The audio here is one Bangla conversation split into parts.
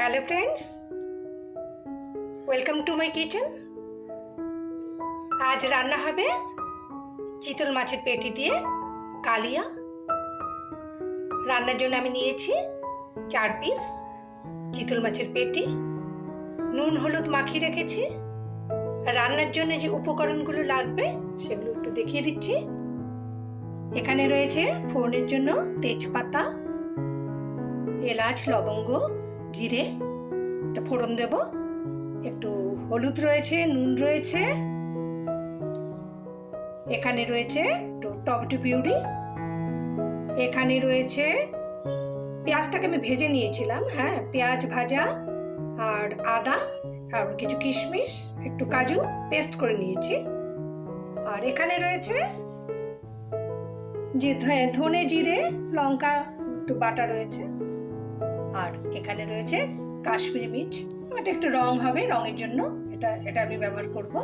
Hello friends welcome to my kitchen আজ রান্না হবে চিতল মাছের পেটি দিয়ে কালিয়া। রান্নার জন্য আমি নিয়েছি চার পিস চিতল মাছের পেটি। নুন, হলুদ মাখিয়ে রেখেছি। রান্নার জন্য যে উপকরণগুলো লাগবে সেগুলো একটু দেখিয়ে দিচ্ছি। এখানে রয়েছে ফোড়নের জন্য তেজপাতা, এলাচ, লবঙ্গ জিরে, একটা ফোড়ন দেব। একটু হলুদ রয়েছে, নুন রয়েছে। এখানে রয়েছে একটু টমেটো পিউরি। এখানে রয়েছে পেঁয়াজটাকে আমি ভেজে নিয়েছিলাম হ্যাঁ পেঁয়াজ ভাজা আর আদা আর কিছু কিশমিশ, একটু কাজু পেস্ট করে নিয়েছি। আর এখানে রয়েছে যে ধনে জিরে, লঙ্কা, একটু বাটা রয়েছে। আর এখানে রয়েছে কাশ্মীরি মির্চ। এটা একটু রং হবে, রঙের জন্য এটা এটা আমি ব্যবহার করব।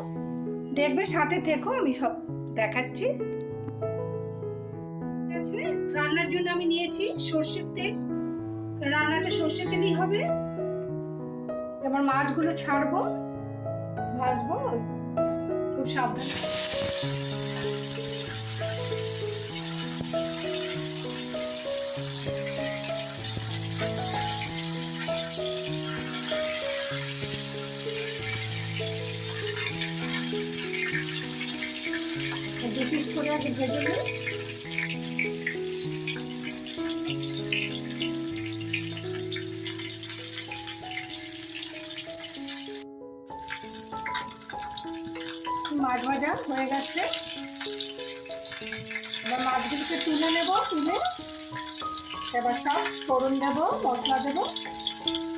দেখবে, সাথে থেকো আমি সব দেখাচ্ছি। রান্নার জন্য আমি নিয়েছি সর্ষের তেল। রান্নাটা সর্ষের তেলই হবে। এবার মাছগুলো ছাড়বো, ভাজবো, খুব সাবধানে। করে আগে ভেজে নিই মাছ ভাজা হয়ে গেছে। এবার মাছগুলোকে তুলে নেব, তুলে। এবার সব ফোড়ন দেব, মশলা দেব।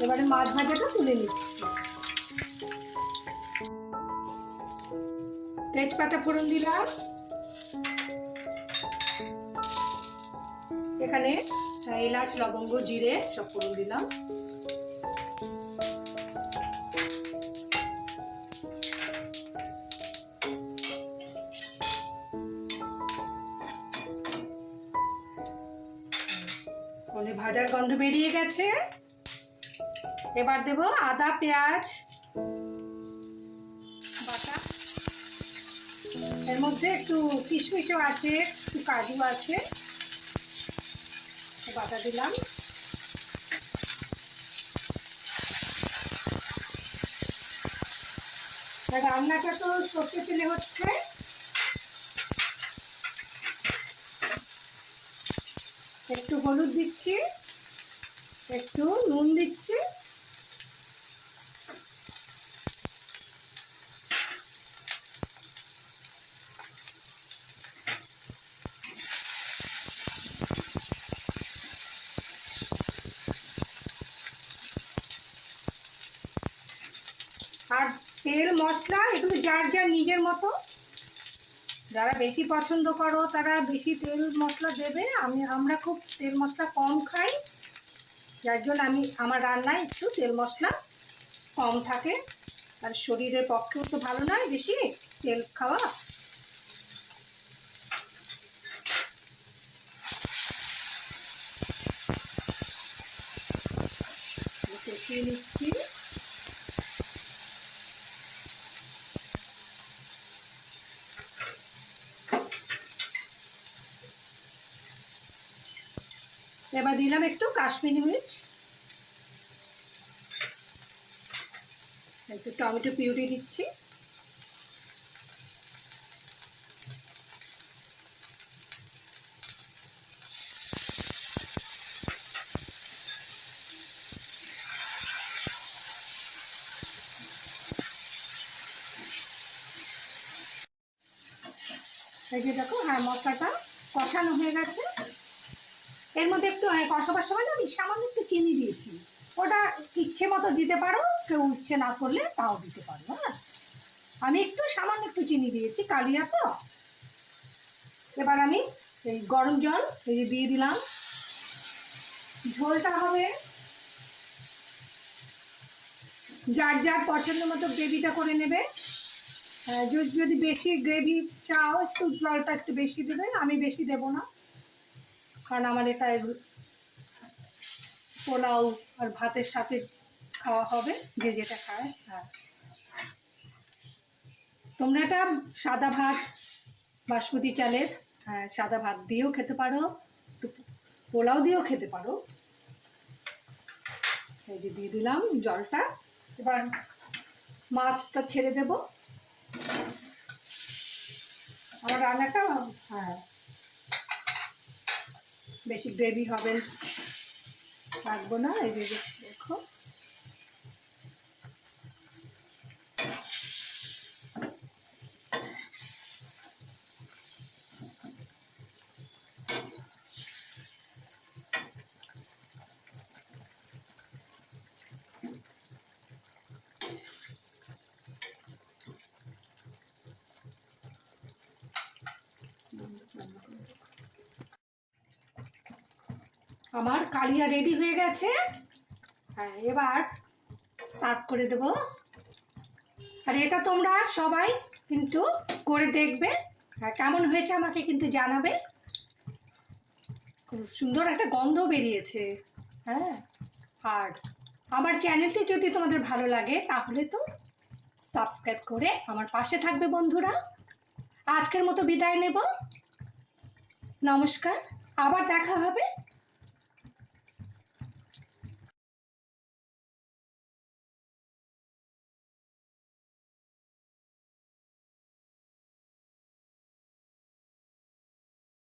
এবারে মাছ ভাজাটা তুলে নিচ্ছি। তেজপাতা ফোড়ন দিলাম। এখানে এলাচ, লবঙ্গ, জিরে সব ফোড়ন দিলাম। ফোনে ভাজার গন্ধ বেরিয়ে গেছে। এবার দেব আদা, পেঁয়াজ। এর মধ্যে একটু কিশমিশও আছে, একটু কাজু আছে। বাটা দিলাম। রান্নাটা তো সর্ষে তেলে হচ্ছে। একটু হলুদ দিচ্ছি, একটু নুন দিচ্ছি আর তেল, মশলা এগুলো যার যার নিজের মতো। যারা বেশি পছন্দ করো, তারা বেশি তেল, মশলা দেবে। আমি, আমরা খুব তেল, মশলা কম খাই। যার জন্য আমি, আমার রান্নায় একটু তেল, মশলা কম থাকে। আর শরীরের পক্ষেও তো ভালো নয় বেশি তেল খাওয়া। নিচ্ছি। এবার দিলাম একটু কাশ্মীরি মির্চ। একটু টমেটো পিউরি দিচ্ছি। দেখো হ্যাঁ মশলাটা কষানো হয়ে গেছে। এর মধ্যে একটু হ্যাঁ, কষাবার সময় না আমি সামান্য একটু চিনি দিয়েছি। ওটা ইচ্ছে মতো দিতে পারো কেউ ইচ্ছে না করলে তাও দিতে পারো হ্যাঁ। আমি একটু সামান্য একটু চিনি দিয়েছি কালিয়া তো। এবার আমি এই গরম জল এই দিয়ে দিলাম। ঝোলটা হবে যার যার পছন্দ মতো গ্রেভিটা করে নেবে। হ্যাঁ, যদি বেশি গ্রেভি চাও একটু জলটা একটু বেশি দেবে আমি বেশি দেবো না। কারণ আমার এটা পোলাও আর ভাতের সাথে খাওয়া হবে, যে যেটা খায় হ্যাঁ। তোমরা এটা সাদা ভাত, বাসমতি চালের হ্যাঁ সাদা ভাত দিয়েও খেতে পারো পোলাও দিয়েও খেতে পারো। এই যে দিয়ে দিলাম জলটা। এবার মাছটা ছেড়ে দেব। আমার রান্নাটা হ্যাঁ। বেশি গ্রেভি হবে। রাখব না এই দেখো। আমার কালিয়া রেডি হয়ে গেছে। হ্যাঁ এবার সার্ভ করে দেব। আর এটা তোমরা সবাই কিন্তু করে দেখবে। হ্যাঁ কেমন হয়েছে আমাকে কিন্তু জানাবে। খুব সুন্দর একটা গন্ধ বেরিয়েছে। হ্যাঁ আর আমার চ্যানেলটি যদি তোমাদের ভালো লাগে, তাহলে তো সাবস্ক্রাইব করে আমার পাশে থাকবে বন্ধুরা। আজকের মতো বিদায় নেব। নমস্কার, আবার দেখা হবে